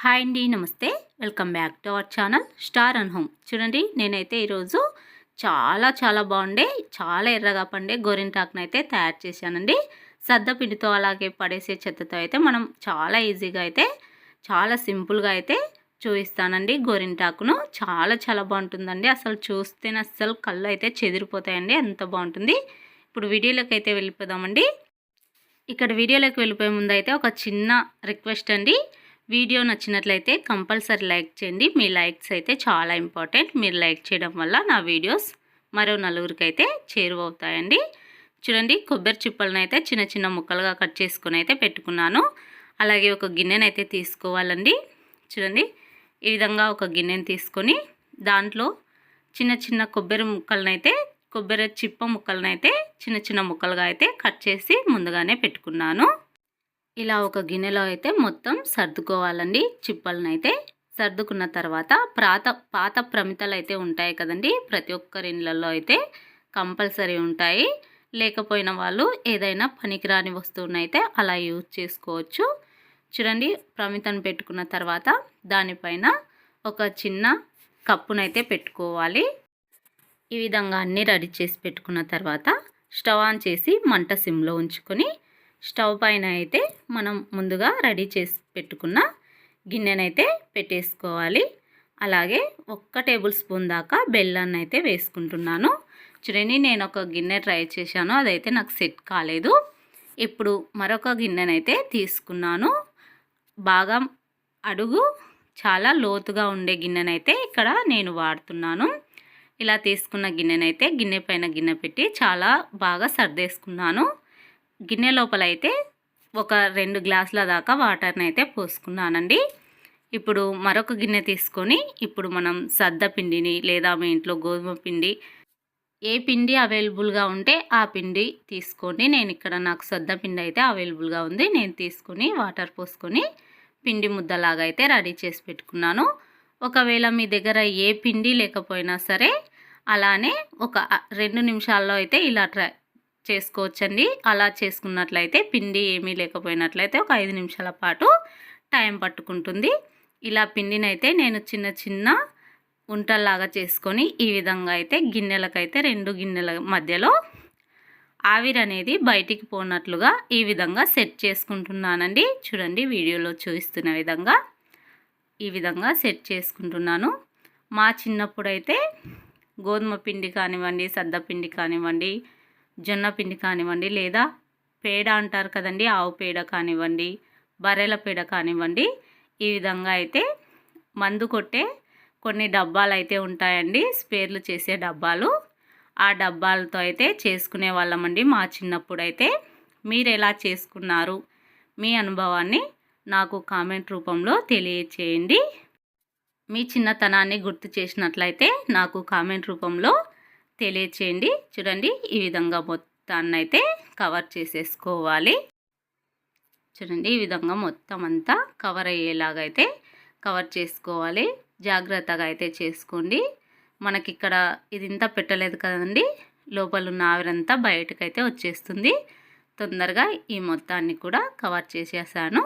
Hi అండి నమస్తే. Welcome back to our channel star and home. చూడండి నేనైతే ఈరోజు చాలా చాలా బాగుండే చాలా ఎర్రగా పండే గోరింటాకును అయితే తయారు చేశానండి. సద్ద పిండితో అలాగే పడేసే చెత్తతో అయితే మనం చాలా ఈజీగా అయితే చాలా సింపుల్గా అయితే చూపిస్తానండి గోరింటాకును. చాలా చాలా బాగుంటుందండి. అసలు చూస్తేనే అస్సలు కళ్ళు అయితే చెదిరిపోతాయండి. అంత బాగుంటుంది. ఇప్పుడు వీడియోలోకి అయితే వెళ్ళిపోదామండి. ఇక్కడ వీడియోలోకి వెళ్ళిపోయే ముందు అయితే ఒక చిన్న రిక్వెస్ట్ అండి. వీడియో నచ్చినట్లయితే కంపల్సరీ లైక్ చేయండి. మీ లైక్స్ అయితే చాలా ఇంపార్టెంట్. మీరు లైక్ చేయడం వల్ల నా వీడియోస్ మరో నలుగురికి అయితే చేరువవుతాయండి. చూడండి కొబ్బరి చిప్పలను అయితే చిన్న చిన్న ముక్కలుగా కట్ చేసుకుని అయితే పెట్టుకున్నాను. అలాగే ఒక గిన్నెనైతే తీసుకోవాలండి. చూడండి ఈ విధంగా ఒక గిన్నెను తీసుకొని దాంట్లో చిన్న చిన్న కొబ్బరి ముక్కలనైతే కొబ్బరి చిప్ప ముక్కలనైతే చిన్న చిన్న ముక్కలుగా అయితే కట్ చేసి ముందుగానే పెట్టుకున్నాను. ఇలా ఒక గిన్నెలో అయితే మొత్తం సర్దుకోవాలండి. చిప్పలను అయితే సర్దుకున్న తర్వాత ప్రాత పాత ప్రమితలు అయితే ఉంటాయి కదండి. ప్రతి ఒక్కరి ఇళ్ళల్లో అయితే కంపల్సరీ ఉంటాయి. లేకపోయిన వాళ్ళు ఏదైనా పనికిరాని వస్తువుని అయితే అలా యూజ్ చేసుకోవచ్చు. చూడండి ప్రమితను పెట్టుకున్న తర్వాత దానిపైన ఒక చిన్న కప్పునైతే పెట్టుకోవాలి. ఈ విధంగా అన్నీ రెడీ చేసి పెట్టుకున్న తర్వాత స్టవ్ ఆన్ చేసి మంట సిమ్లో ఉంచుకొని స్టవ్ పైన అయితే మనం ముందుగా రెడీ చేసి పెట్టుకున్న గిన్నెనైతే పెట్టేసుకోవాలి. అలాగే ఒక్క టేబుల్ స్పూన్ దాకా బెల్లాన్ని అయితే వేసుకుంటున్నాను. చూడండి నేను ఒక గిన్నె ట్రై చేశాను. అదైతే నాకు సెట్ కాలేదు. ఇప్పుడు మరొక గిన్నెనైతే తీసుకున్నాను. బాగా అడుగు చాలా లోతుగా ఉండే గిన్నెనైతే ఇక్కడ నేను వాడుతున్నాను. ఇలా తీసుకున్న గిన్నెనైతే గిన్నె పైన గిన్నె పెట్టి చాలా బాగా సర్దేసుకున్నాను. గిన్నె లోపల అయితే ఒక రెండు గ్లాసుల దాకా వాటర్ని అయితే పోసుకున్నానండి. ఇప్పుడు మరొక గిన్నె తీసుకొని ఇప్పుడు మనం సద్ద పిండిని లేదా మీ ఇంట్లో గోధుమ పిండి ఏ పిండి అవైలబుల్గా ఉంటే ఆ పిండి తీసుకోండి నేను ఇక్కడ నాకు సద్ద పిండి అయితే అవైలబుల్గా ఉంది. నేను తీసుకొని వాటర్ పోసుకొని పిండి ముద్దలాగా అయితే రెడీ చేసి పెట్టుకున్నాను. ఒకవేళ మీ దగ్గర ఏ పిండి లేకపోయినా సరే అలానే ఒక రెండు నిమిషాల్లో అయితే ఇలా ట్రై చేసుకోవచ్చండి. అలా చేసుకున్నట్లయితే పిండి ఏమీ లేకపోయినట్లయితే ఒక ఐదు నిమిషాల పాటు టైం పట్టుకుంటుంది. ఇలా పిండినైతే నేను చిన్న చిన్న ఉంటల్లాగా చేసుకొని ఈ విధంగా అయితే గిన్నెలకైతే రెండు గిన్నెల మధ్యలో ఆవిరి అనేది బయటికి పోనట్లుగా ఈ విధంగా సెట్ చేసుకుంటున్నానండి. చూడండి వీడియోలో చూపిస్తున్న విధంగా ఈ విధంగా సెట్ చేసుకుంటున్నాను. మా చిన్నప్పుడైతే గోధుమ పిండి కానివ్వండి సద్ద పిండి కానివ్వండి జొన్న పిండి కానివ్వండి లేదా పేడ అంటారు కదండి ఆవు పేడ కానివ్వండి బర్రెల పేడ కానివ్వండి ఈ విధంగా అయితే మందు కొట్టే కొన్ని డబ్బాలు అయితే ఉంటాయండి. స్పేర్లు చేసే డబ్బాలు. ఆ డబ్బాలతో అయితే చేసుకునే వాళ్ళమండి మా చిన్నప్పుడు అయితే మీరు ఎలా చేసుకున్నారు? మీ అనుభవాన్ని నాకు కామెంట్ రూపంలో తెలియచేయండి. మీ చిన్నతనాన్ని గుర్తు చేసినట్లయితే నాకు కామెంట్ రూపంలో తెలియచేయండి. చూడండి ఈ విధంగా మొత్తాన్ని అయితే కవర్ చేసేసుకోవాలి. చూడండి ఈ విధంగా మొత్తం అంతా కవర్ అయ్యేలాగా అయితే కవర్ చేసుకోవాలి. జాగ్రత్తగా అయితే చేసుకోండి. మనకి ఇక్కడ ఇది ఇంత పెట్టలేదు కదండి. లోపల ఉన్న ఆవిరంతా బయటకైతే వచ్చేస్తుంది. తొందరగా ఈ మొత్తాన్ని కూడా కవర్ చేసేసాను.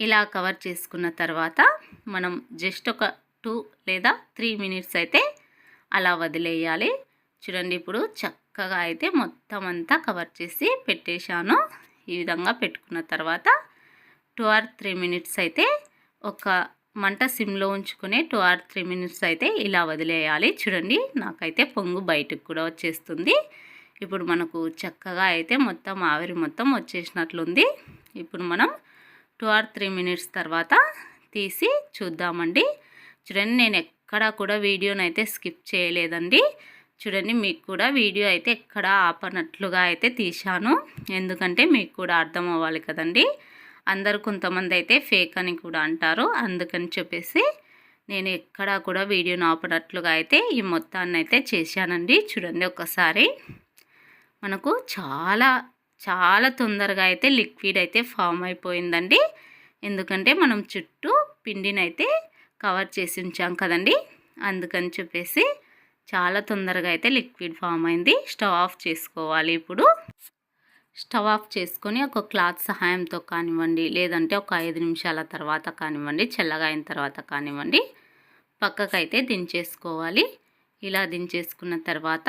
ఇలా కవర్ చేసుకున్న తర్వాత మనం జస్ట్ ఒక టూ లేదా త్రీ మినిట్స్ అయితే అలా వదిలేయాలి. చూడండి ఇప్పుడు చక్కగా అయితే మొత్తం అంతా కవర్ చేసి పెట్టేశాను. ఈ విధంగా పెట్టుకున్న తర్వాత టూ ఆర్ త్రీ మినిట్స్ అయితే ఒక మంట సిమ్లో ఉంచుకుని టూ ఆర్ త్రీ మినిట్స్ అయితే ఇలా వదిలేయాలి. చూడండి నాకైతే పొంగు బయటకు కూడా వచ్చేస్తుంది. ఇప్పుడు మనకు చక్కగా అయితే మొత్తం ఆవిరి మొత్తం వచ్చేసినట్లుంది. ఇప్పుడు మనం టూ ఆర్ త్రీ మినిట్స్ తర్వాత తీసి చూద్దామండి. చూడండి నేను ఎక్కడా కూడా వీడియోని అయితే స్కిప్ చేయలేదండి. చూడండి మీకు కూడా వీడియో అయితే ఎక్కడ ఆపనట్లుగా అయితే తీశాను. ఎందుకంటే మీకు కూడా అర్థం అవ్వాలి కదండి. అందరు కొంతమంది అయితే ఫేక్ అని కూడా అంటారు. అందుకని చెప్పేసి నేను ఎక్కడా కూడా వీడియోని ఆపనట్లుగా అయితే ఈ మొత్తాన్ని అయితే చేశానండి. చూడండి ఒకసారి. మనకు చాలా చాలా తొందరగా అయితే లిక్విడ్ అయితే ఫామ్ అయిపోయిందండి. ఎందుకంటే మనం చుట్టూ పిండినైతే కవర్ చేసి ఉంచాం కదండి. అందుకని చెప్పేసి చాలా తొందరగా అయితే లిక్విడ్ ఫామ్ అయింది. స్టవ్ ఆఫ్ చేసుకోవాలి ఇప్పుడు. స్టవ్ ఆఫ్ చేసుకొని ఒక క్లాత్ సహాయంతో కానివ్వండి లేదంటే ఒక ఐదు నిమిషాల తర్వాత కానివ్వండి చల్లగా అయిన తర్వాత కానివ్వండి పక్కకైతే దించేసుకోవాలి. ఇలా దించేసుకున్న తర్వాత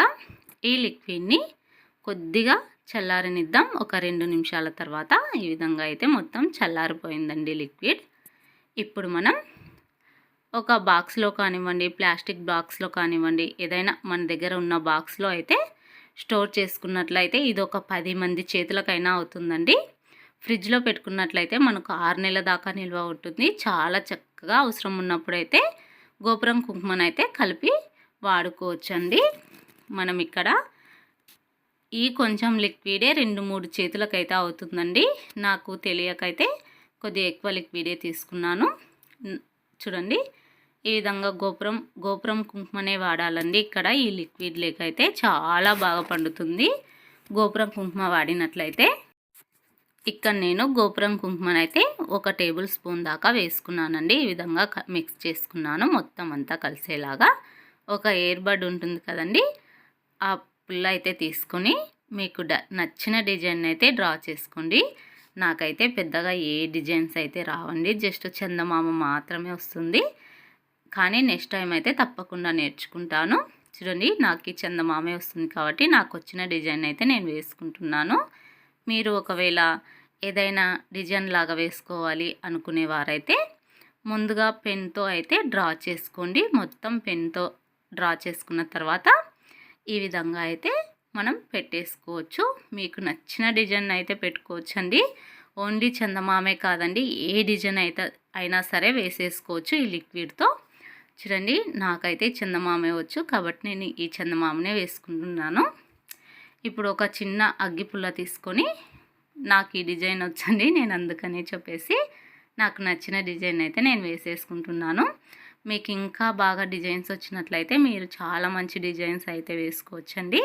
ఈ లిక్విడ్ని కొద్దిగా చల్లారనిద్దాం. ఒక రెండు నిమిషాల తర్వాత ఈ విధంగా అయితే మొత్తం చల్లారిపోయిందండి లిక్విడ్. ఇప్పుడు మనం ఒక బాక్స్లో కానివ్వండి ప్లాస్టిక్ బాక్స్లో కానివ్వండి ఏదైనా మన దగ్గర ఉన్న బాక్స్లో అయితే స్టోర్ చేసుకున్నట్లయితే ఇది ఒక పది మంది చేతులకైనా అవుతుందండి. ఫ్రిడ్జ్లో పెట్టుకున్నట్లయితే మనకు ఆరు నెలల దాకా నిల్వ ఉంటుంది. చాలా చక్కగా అవసరం ఉన్నప్పుడైతే గోపురం కుంకుమనైతే కలిపి వాడుకోవచ్చండి. మనం ఇక్కడ ఈ కొంచెం లిక్విడే రెండు మూడు చేతులకైతే అవుతుందండి. నాకు తెలియకైతే కొద్దిగా ఎక్కువ లిక్విడే తీసుకున్నాను. చూడండి. ఈ విధంగా గోపురం గోపురం కుంకుమనే వాడాలండి. ఇక్కడ ఈ లిక్విడ్ లేకైతే చాలా బాగా పండుతుంది. గోపురం కుంకుమ వాడినట్లయితే ఇక్కడ నేను గోపురం కుంకుమనైతే ఒక టేబుల్ స్పూన్ దాకా వేసుకున్నానండి. ఈ విధంగా మిక్స్ చేసుకున్నాను. మొత్తం అంతా కలిసేలాగా ఒక ఎయిర్ బడ్ ఉంటుంది కదండి. ఆ పుల్ల అయితే తీసుకొని మీకు నచ్చిన డిజైన్ అయితే డ్రా చేసుకోండి. నాకైతే పెద్దగా ఏ డిజైన్స్ అయితే రావండి. జస్ట్ చందమామ మాత్రమే వస్తుంది. కానీ నెక్స్ట్ టైం అయితే తప్పకుండా నేర్చుకుంటాను. చూడండి నాకు ఈ చందమామే వస్తుంది కాబట్టి నాకు వచ్చిన డిజైన్ అయితే నేను వేసుకుంటున్నాను. మీరు ఒకవేళ ఏదైనా డిజైన్ లాగా వేసుకోవాలి అనుకునేవారైతే ముందుగా పెన్తో అయితే డ్రా చేసుకోండి. మొత్తం పెన్తో డ్రా చేసుకున్న తర్వాత ఈ విధంగా అయితే మనం పెట్టేసుకోవచ్చు. మీకు నచ్చిన డిజైన్ అయితే పెట్టుకోవచ్చు అండి ఓన్లీ చందమామే కాదండి ఏ డిజైన్ అయితే అయినా సరే వేసేసుకోవచ్చు ఈ లిక్విడ్తో చూడండి నాకైతే చందమామే వచ్చు. కాబట్టి నేను ఈ చందమామనే వేసుకుంటున్నాను. ఇప్పుడు ఒక చిన్న అగ్గిపుల్ల తీసుకొని నాకు ఈ డిజైన్ వచ్చండి నేను అందుకనే చెప్పేసి నాకు నచ్చిన డిజైన్ అయితే నేను వేసేసుకుంటున్నాను. మీకు ఇంకా బాగా డిజైన్స్ వచ్చినట్లయితే మీరు చాలా మంచి డిజైన్స్ అయితే వేసుకోవచ్చండి.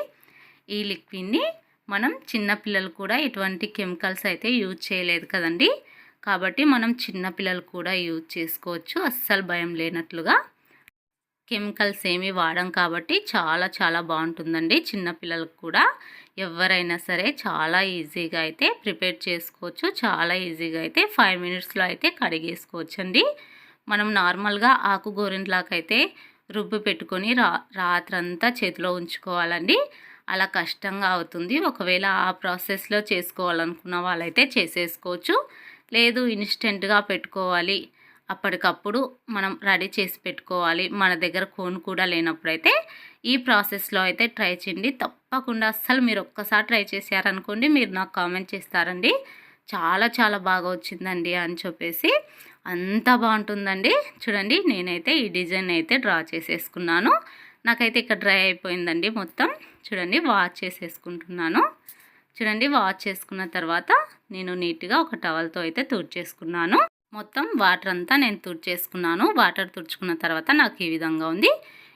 ఈ లిక్విడ్ని మనం చిన్నపిల్లలు కూడా ఎటువంటి కెమికల్స్ అయితే యూజ్ చేయలేదు కదండి. కాబట్టి మనం చిన్నపిల్లలు కూడా యూజ్ చేసుకోవచ్చు. అస్సలు భయం లేనట్లుగా. కెమికల్స్ ఏమి వాడం కాబట్టి చాలా చాలా బాగుంటుందండి. చిన్నపిల్లలకు కూడా ఎవరైనా సరే చాలా ఈజీగా అయితే ప్రిపేర్ చేసుకోవచ్చు. చాలా ఈజీగా అయితే ఫైవ్ మినిట్స్లో అయితే కడిగేసుకోవచ్చండి. మనం నార్మల్గా ఆకు గోరింట్లాకైతే రుబ్బు పెట్టుకొని రా రాత్రంతా చేతిలో ఉంచుకోవాలండి. అలా కష్టంగా అవుతుంది. ఒకవేళ ఆ ప్రాసెస్లో చేసుకోవాలనుకున్న వాళ్ళైతే చేసేసుకోవచ్చు. లేదు ఇన్స్టెంట్గా పెట్టుకోవాలి. అప్పటికప్పుడు మనం రెడీ చేసి పెట్టుకోవాలి. మన దగ్గర కోన్ కూడా లేనప్పుడైతే ఈ ప్రాసెస్లో అయితే ట్రై చేయండి. తప్పకుండా అస్సలు మీరు ఒక్కసారి ట్రై చేశారనుకోండి మీరు నాకు కామెంట్ చేస్తారండి. చాలా చాలా బాగా వచ్చిందండి అని చెప్పేసి అంత బాగుంటుందండి. చూడండి నేనైతే ఈ డిజైన్ అయితే డ్రా చేసేసుకున్నాను. నాకైతే ఇక్కడ డ్రై అయిపోయిందండి మొత్తం. చూడండి వాష్ చేసేసుకుంటున్నాను. చూడండి వాష్ చేసుకున్న తర్వాత నేను నీట్గా ఒక టవల్తో అయితే తుడిచేసుకున్నాను. మొత్తం వాటర్ అంతా నేను తుడిచేసుకున్నాను. వాటర్ తుడుచుకున్న తర్వాత నాకు ఈ విధంగా ఉంది.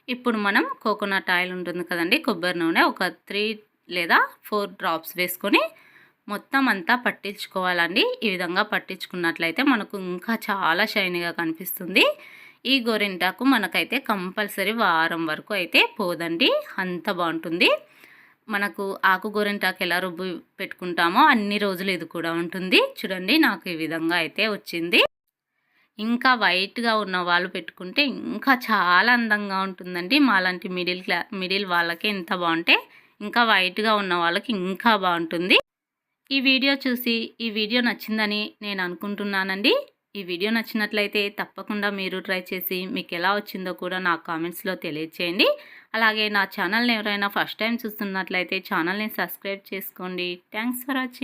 ఇప్పుడు మనం కోకోనట్ ఆయిల్ ఉంటుంది కదండి కొబ్బరి నూనె ఒక త్రీ లేదా ఫోర్ డ్రాప్స్ వేసుకొని మొత్తం అంతా పట్టించుకోవాలండి. ఈ విధంగా పట్టించుకున్నట్లయితే మనకు ఇంకా చాలా షైనీగా కనిపిస్తుంది. ఈ గోరింటాకు మనకైతే కంపల్సరీ వారం వరకు అయితే పోదండి. అంత బాగుంటుంది. మనకు ఆకు గోరింటాకు ఎలా రుబ్బు పెట్టుకుంటామో అన్ని రోజులు ఇది కూడా ఉంటుంది. చూడండి నాకు ఈ విధంగా అయితే వచ్చింది. ఇంకా వైట్గా ఉన్న వాళ్ళు పెట్టుకుంటే ఇంకా చాలా అందంగా ఉంటుందండి. మాలాంటి మిడిల్ క్లా మిడిల్ వాళ్ళకి ఎంత బాగుంటే ఇంకా వైట్గా ఉన్న వాళ్ళకి ఇంకా బాగుంటుంది. ఈ వీడియో చూసి ఈ వీడియో నచ్చిందని నేను అనుకుంటున్నానండి. ఈ వీడియో నచ్చినట్లయితే తప్పకుండా మీరు ట్రై చేసి మీకు ఎలా వచ్చిందో కూడా నా కామెంట్స్లో తెలియచేయండి. అలాగే నా ఛానల్ని ఎవరైనా ఫస్ట్ టైం చూస్తున్నట్లయితే ఛానల్ని సబ్స్క్రైబ్ చేసుకోండి. Thanks for watching.